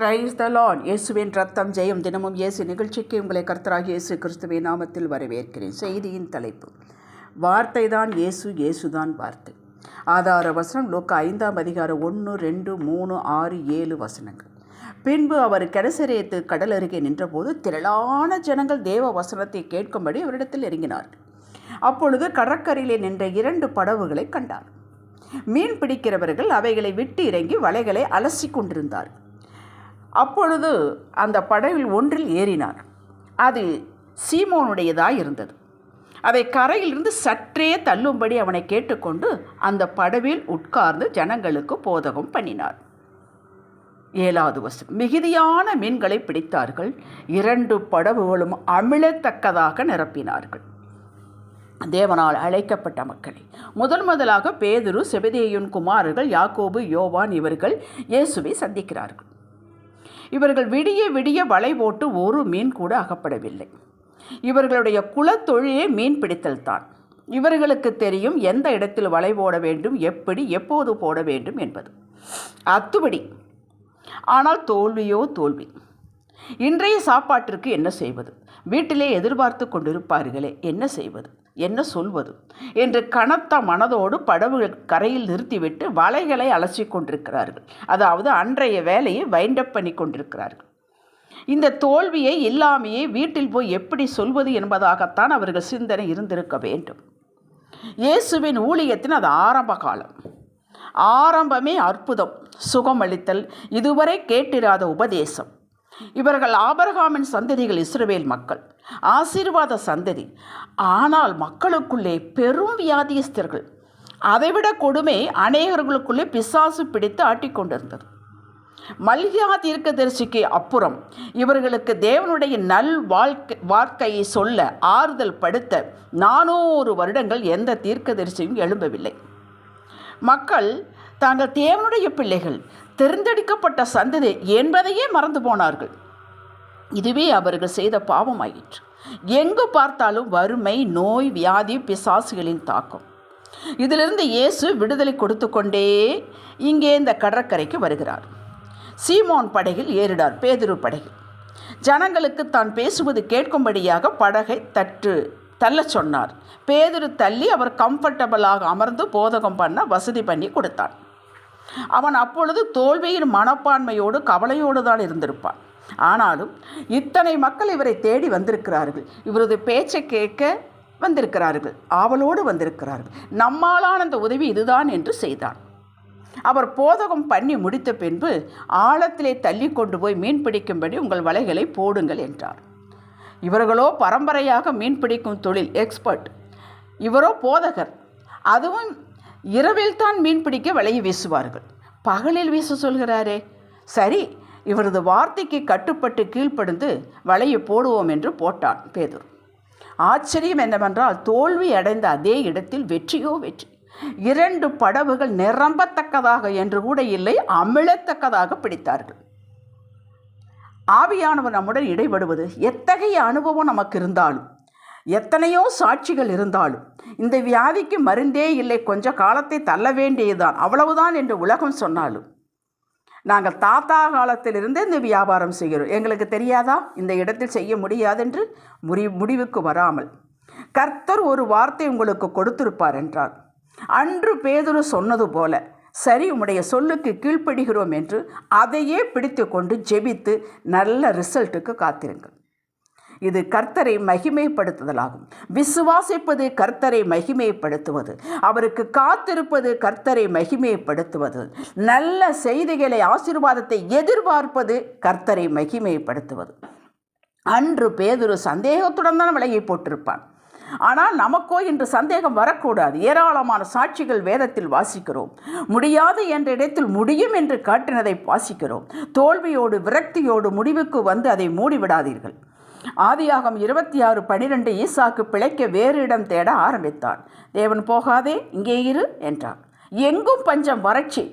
Praise the Lord இயேசுவின் ரத்தம் ஜெயம் தினமும் இயேசு நிகழ்ச்சிக்கு உங்களை கர்த்தராக இயேசு கிறிஸ்துவின் நாமத்தில் வரவேற்கிறேன். செய்தியின் தலைப்பு. வார்த்தை தான் இயேசு இயேசுதான் வார்த்தை. ஆதார வசனம் லோக்க ஐந்தாம் அதிகாரம் ஒன்று ரெண்டு மூணு ஆறு ஏழு வசனங்கள். பின்பு அவர் கெடசரேத்து கடல் அருகே நின்றபோது திரளான ஜனங்கள் தேவ வசனத்தை கேட்கும்படி அவரிடத்தில் இறங்கினார்கள் அப்பொழுது கடற்கரையிலே நின்ற இரண்டு படவுகளை கண்டார். மீன் பிடிக்கிறவர்கள் அவைகளை விட்டு இறங்கி வலைகளை அலசி கொண்டிருந்தார்கள். அப்பொழுது அந்த படவில் ஒன்றில் ஏறினார். அது சீமோனுடையதாக இருந்தது. அதை கரையிலிருந்து சற்றே தள்ளும்படி அவனை கேட்டுக்கொண்டு அந்த படவில் உட்கார்ந்து ஜனங்களுக்கு போதகம் பண்ணினார். ஏழாவது வசனம். மிகுதியான மீன்களை பிடித்தார்கள். இரண்டு படவுகளும் அமிழத்தக்கதாக நிரப்பினார்கள். தேவனால் அழைக்கப்பட்ட மக்களை. முதன் முதலாக பேதுரு செபதேயுன் குமாரர்கள் யாக்கோபு யோவான் இவர்கள் இயேசுவை சந்திக்கிறார்கள். இவர்கள் விடிய விடிய வலை போட்டு ஒரு மீன் கூட அகப்படவில்லை. இவர்களுடைய குலத்தொழிலே மீன் பிடித்தல் தான். இவர்களுக்கு தெரியும் எந்த இடத்தில் வலை போட வேண்டும் எப்படி எப்போது போட வேண்டும் என்பது. அத்துபடி. ஆனால் தோல்வியோ தோல்வி. இன்றைய சாப்பாட்டிற்கு என்ன செய்வது? வீட்டிலே எதிர்பார்த்து கொண்டிருப்பார்களே என்ன செய்வது? என்ன சொல்வது? என்று கனத்த மனதோடு படவு கரையில் நிறுத்திவிட்டு வலைகளை அலசி கொண்டிருக்கிறார்கள். அதாவது அன்றைய வேலையை வைண்டப் பண்ணி கொண்டிருக்கிறார்கள். இந்த தோல்வியை இல்லாமையே வீட்டில் போய் எப்படி சொல்வது என்பதாகத்தான் அவர்கள் சிந்தனை இருந்திருக்க வேண்டும். இயேசுவின் ஊழியத்தின் அது ஆரம்ப காலம். ஆரம்பமே அற்புதம் சுகமளித்தல் இதுவரை கேட்டிராத உபதேசம். இவர்கள் ஆபரகாமின் சந்ததிகள் இஸ்ரவேல் மக்கள். ஆசீர்வாத சந்ததி. ஆனால் மக்களுக்குள்ளே பெரும் வியாதியஸ்தர்கள். அதைவிட கொடுமை அநேகர்களுக்குள்ளே பிசாசு பிடித்து ஆட்டிக்கொண்டிருந்தது மல்யா தீர்க்கதரிசிக்கு அப்புறம் இவர்களுக்கு தேவனுடைய நல் வாழ்க்கை வாழ்க்கையை சொல்ல ஆறுதல் படுத்த நானூறு வருடங்கள் எந்த தீர்க்கதரிசியும் எழும்பவில்லை. மக்கள் தாங்கள் தேவனுடைய பிள்ளைகள் தெரிந்தெடுக்கப்பட்ட சந்ததி என்பதையே மறந்து போனார்கள். இதுவே அவர்கள் செய்த பாவமாயிற்று. எங்கு பார்த்தாலும் வறுமை நோய் வியாதி பிசாசுகளின் தாக்கம். இதிலிருந்து இயேசு விடுதலை கொடுத்து கொண்டே இங்கே இந்த கடற்கரைக்கு வருகிறார். சீமோன் படகில் ஏறிடார் பேதுரு படகில். ஜனங்களுக்கு தான் பேசுவது கேட்கும்படியாக படகை தட்டு தள்ளச் சொன்னார். பேதுரு தள்ளி அவர் கம்ஃபர்டபுளாக அமர்ந்து போதகம் பண்ண வசதி பண்ணி கொடுத்தான். அவன் அப்பொழுது தோல்வியின் மனப்பான்மையோடு கவலையோடு தான் இருந்திருப்பான். ஆனாலும் இத்தனை மக்கள் இவரை தேடி வந்திருக்கிறார்கள். இவரது பேச்சை கேட்க வந்திருக்கிறார்கள். ஆவலோடு வந்திருக்கிறார்கள். நம்மாலான அந்த உதவி இதுதான் என்று செய்தான். அவர் போதகம் பண்ணி முடித்த பின்பு ஆழத்திலே தள்ளி கொண்டு போய் மீன் பிடிக்கும்படி உங்கள் வலைகளை போடுங்கள் என்றார். இவர்களோ பரம்பரையாக மீன் பிடிக்கும் தொழில் எக்ஸ்பர்ட் இவரோ போதகர். அதுவும் இரவில் தான் மீன் பிடிக்க வலையை வீசுவார்கள். பகலில் வீச சொல்கிறாரே. சரி இவரது வார்த்தைக்கு கட்டுப்பட்டு கீழ்ப்படுந்து வலையை போடுவோம் என்று போட்டான் பேதூர். ஆச்சரியம் என்னவென்றால் தோல்வி அடைந்த அதே இடத்தில் வெற்றியோ வெற்றி. இரண்டு படவுகள் நிரம்பத்தக்கதாக என்று கூட இல்லை அமிழத்தக்கதாக பிடித்தார்கள். ஆவியானவர் நம்முடன் இடைபடுவது எத்தகைய அனுபவம் நமக்கு இருந்தாலும் எத்தனையோ சாட்சிகள் இருந்தாலும் இந்த வியாதிக்கு மருந்தே இல்லை கொஞ்ச காலத்தை தள்ள வேண்டியதுதான் அவ்வளவுதான் என்று உலகம் சொன்னாலும் நாங்கள் தாத்தா காலத்திலிருந்தே இந்த வியாபாரம் செய்கிறோம். எங்களுக்கு தெரியாதா? இந்த இடத்தில் செய்ய முடியாதென்று முடி முடிவுக்கு வராமல். கர்த்தர் ஒரு வார்த்தை உங்களுக்கு கொடுத்திருப்பார் என்றார். அன்று பேதுரு சொன்னது போல சரி உம்முடைய சொல்லுக்கு கீழ்ப்படுகிறோம் என்று அதையே பிடித்து கொண்டு ஜெபித்து நல்ல ரிசல்ட்டுக்கு காத்திருங்கள். இது கர்த்தரை மகிமைப்படுத்துதலாகும். விசுவாசிப்பது கர்த்தரை மகிமைப்படுத்துவது. அவருக்கு காத்திருப்பது கர்த்தரை மகிமைப்படுத்துவது. நல்ல செய்திகளை ஆசீர்வாதத்தை எதிர்பார்ப்பது கர்த்தரை மகிமைப்படுத்துவது. அன்று பேதுரு சந்தேகத்துடன் தான் விலையை போட்டிருப்பான். ஆனால் நமக்கோ இன்று சந்தேகம் வரக்கூடாது. ஏராளமான சாட்சிகள் வேதத்தில் வாசிக்கிறோம். முடியாது என்ற இடத்தில் முடியும் என்று காட்டினதை வாசிக்கிறோம். தோல்வியோடு விரக்தியோடு முடிவுக்கு வந்து அதை மூடிவிடாதீர்கள். ஆதியாகம் இருபத்தி ஆறு பனிரெண்டு ஈசாக்கு பிழைக்க வேறு இடம் தேட ஆரம்பித்தான். தேவன் போகாதே இங்கே இரு என்றான். எங்கும் பஞ்சம் வறட்சி.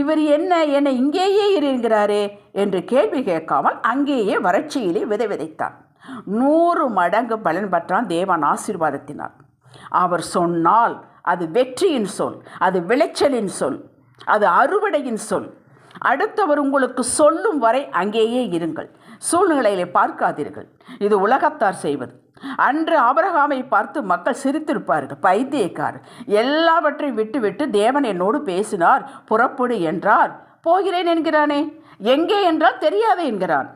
இவர் என்ன என்னை இங்கேயே இருக்கிறாரே என்று கேள்வி கேட்காமல் அங்கேயே வறட்சியிலே விதை விதைத்தான். நூறு மடங்கு பலன் பெற்றான் தேவன் ஆசீர்வாதத்தினார் அவர் சொன்னால் அது வெற்றியின் சொல் அது விளைச்சலின் சொல் அது அறுவடையின் சொல். அடுத்தவர் உங்களுக்கு சொல்லும் வரை அங்கேயே இருங்கள். சூழ்நிலையிலே பார்க்காதீர்கள். இது உலகத்தார் செய்வது. அன்று ஆபிரகாமை பார்த்து மக்கள் சிரித்திருப்பார்கள். பைத்தியக்கார் எல்லாவற்றையும் விட்டுவிட்டு தேவன் என்னோடு பேசினார். புறப்படு என்றார். போகிறேன் என்கிறானே. எங்கே என்றால் தெரியாது என்கிறான்.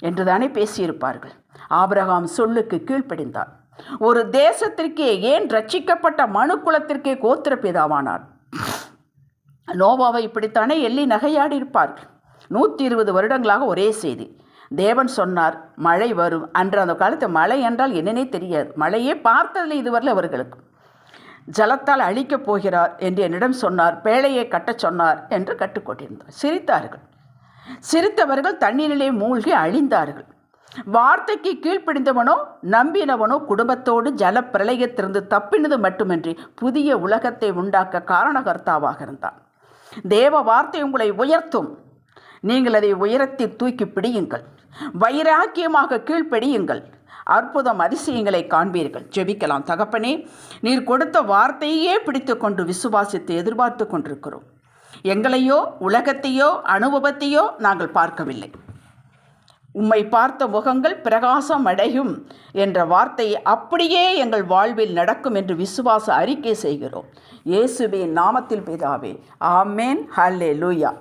என்றுதானே பேசியிருப்பார்கள். ஆபரகாம் சொல்லுக்கு கீழ்ப்படிந்தார் ஒரு தேசத்திற்கே ஏன் ரட்சிக்கப்பட்ட மனு குலத்திற்கே கோத்திர பிதாவானார்? நோவாவை இப்படித்தானே எள்ளி நகையாடி இருப்பார்கள் நூற்றி இருபது வருடங்களாக ஒரே செய்தி. தேவன் சொன்னார் மழை வரும். அன்று அந்த காலத்து மழை என்றால் என்னன்னே தெரியாது. மழையே பார்த்ததில்லை இதுவரையில் அவர்களுக்கு. ஜலத்தால் அழிக்கப் போகிறார் என்று என்னிடம் சொன்னார் பேழையை கட்டச் சொன்னார் என்று கட்டுக்கொண்டிருந்தார் சிரித்தார்கள். சிரித்தவர்கள் தண்ணீரிலே மூழ்கி அழிந்தார்கள். வார்த்தைக்கு கீழ்ப்பிடிந்தவனோ நம்பினவனோ குடும்பத்தோடு ஜல பிரளயத்திலிருந்து தப்பினது மட்டுமின்றி புதிய உலகத்தை உண்டாக்க காரணகர்த்தாவாக இருந்தான். தேவ வார்த்தை உங்களை உயர்த்தும். நீங்கள் அதை உயரத்தில் தூக்கி பிடியுங்கள். வைராக்கியமாக கீழ்ப்படியுங்கள். அற்புதம் அதிசயங்களை காண்பீர்கள். ஜெபிக்கலாம். தகப்பனே நீர் கொடுத்த வார்த்தையே பிடித்து கொண்டு விசுவாசித்து எதிர்பார்த்து கொண்டிருக்கிறோம். எங்களையோ உலகத்தையோ அனுபவத்தையோ நாங்கள் பார்க்கவில்லை. உம்மை பார்த்த முகங்கள் பிரகாசம் அடையும் என்ற வார்த்தை அப்படியே எங்கள் வாழ்வில் நடக்கும் என்று விசுவாச அறிக்கை செய்கிறோம். இயேசுவின் நாமத்தில் பிதாவே ஆமேன். ஹல்லே லூயா